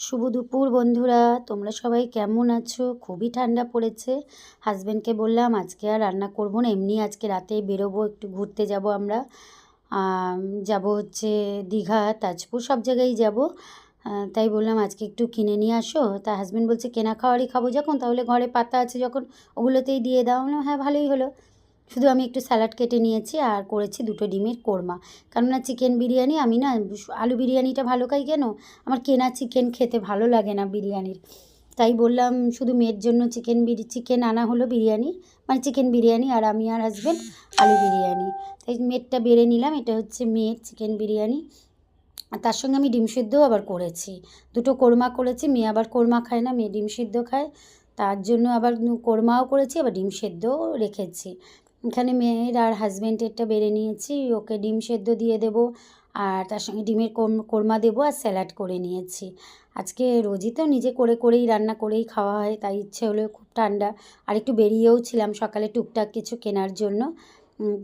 শুভ দুপুর বন্ধুরা, তোমরা সবাই কেমন আছো? খুবই ঠান্ডা পড়েছে। হাজব্যান্ডকে বললাম, আজকে আর রান্না করব না, এমনি আজকে রাতে বেরোবো, একটু ঘুরতে যাব আমরা। যাব হচ্ছে দীঘা, তাজপুর, সব জায়গায় যাব। তাই বললাম, আজকে একটু কিনে নিয়ে আসো। তা হাজব্যান্ড বলছে, কেনা খাওয়ারই খাব যখন, তাহলে ঘরে পাতা আছে যখন, ওগুলোতেই দিয়ে দাও। হ্যাঁ ভালোই হলো। শুধু আমি একটু স্যালাড কেটে নিয়েছি আর করেছি দুটো ডিমের কোরমা। কেননা চিকেন বিরিয়ানি আমি না, আলু বিরিয়ানিটা ভালো খাই কেন? আমার কেনা চিকেন খেতে ভালো লাগে না বিরিয়ানির। তাই বললাম, শুধু মেয়ের জন্য চিকেন বিরি, চিকেন আনা হলো বিরিয়ানি মানে চিকেন বিরিয়ানি আর আমি আর হাজব্যান্ড আলু বিরিয়ানি। তাই মেয়েরটা বেড়ে নিলাম, এটা হচ্ছে মেয়ের চিকেন বিরিয়ানি। আর তার সঙ্গে আমি ডিম সিদ্ধও আবার করেছি। দুটো কোরমা করেছি, মেয়ে আবার কোরমা খায় না, মেয়ে ডিম সিদ্ধ খায়। তার জন্য আবার কোরমাও করেছি, আবার ডিম সেদ্ধও রেখেছি। এখানে মেয়ের আর হাজব্যান্ডেরটা বেড়ে নিয়েছি। ওকে ডিম সেদ্ধ দিয়ে দেব আর তার সঙ্গে ডিমের কোরমা দেবো আর স্যালাড করে নিয়েছি। আজকে রোজই তো নিজে করে, করেই রান্না, করেই খাওয়া হয়, তাই ইচ্ছে হলো খুব ঠান্ডা। আর একটু বেরিয়েও ছিলাম সকালে টুকটাক কিছু কেনার জন্য।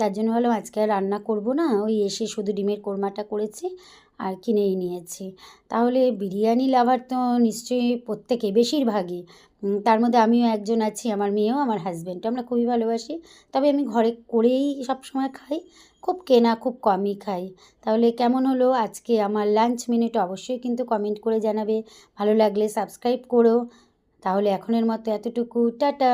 তার জন্য ভাবলাম আজকে আর রান্না করব না। ওই এসে শুধু ডিমের কোরমাটা করেছি আর কিনেই নিয়েছি। তাহলে বিরিয়ানি লাভার তো নিশ্চয়ই প্রত্যেকে, বেশিরভাগই। তার মধ্যে আমিও একজন আছি, আমার মেয়েও, আমার হাজব্যান্ড আমরা খুবই ভালোবাসি। তবে আমি ঘরে করেই সবসময় খাই, খুব কেনা, খুব কমই খাই। তাহলে কেমন হলো আজকে আমার লাঞ্চ মিনিট অবশ্যই কিন্তু কমেন্ট করে জানাবে। ভালো লাগলে সাবস্ক্রাইব করো। তাহলে এখনের মতো এতটুকু। টাটা!